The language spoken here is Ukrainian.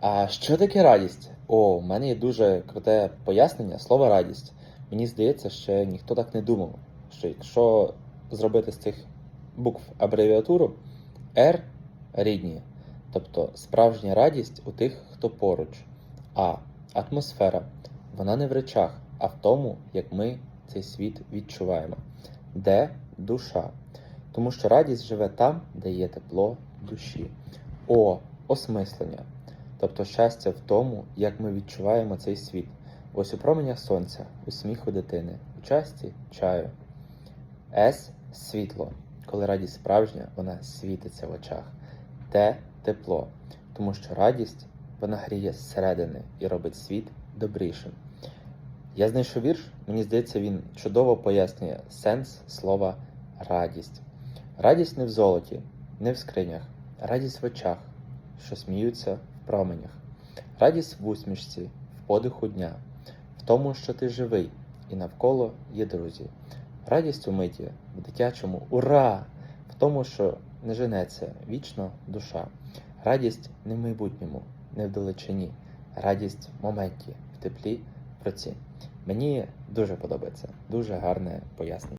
А що таке радість? О, у мене є дуже круте пояснення слова радість. Мені здається, ще ніхто так не думав, що якщо зробити з цих букв абревіатуру R рідні, тобто справжня радість у тих, хто поруч. А атмосфера, вона не в речах, а в тому, як ми цей світ відчуваємо. Де душа? Тому що радість живе там, де є тепло душі. О, осмислення. Тобто щастя в тому, як ми відчуваємо цей світ. Ось у променях сонця, у сміху дитини, у часті чаю. С світло. Коли радість справжня, вона світиться в очах. Т тепло. Тому що радість вона гріє зсередини і робить світ добрішим. Я знайшов вірш, мені здається, він чудово пояснює сенс слова радість. Радість не в золоті, не в скринях, радість в очах, що сміються в променях. Радість в усмішці, в подиху дня, в тому, що ти живий, і навколо є друзі. Радість у миті, в дитячому ура! В тому, що не женеться вічно душа. Радість не в майбутньому, не в далечині. Радість в моменті, в теплі, в проці. Мені дуже подобається, дуже гарне пояснення.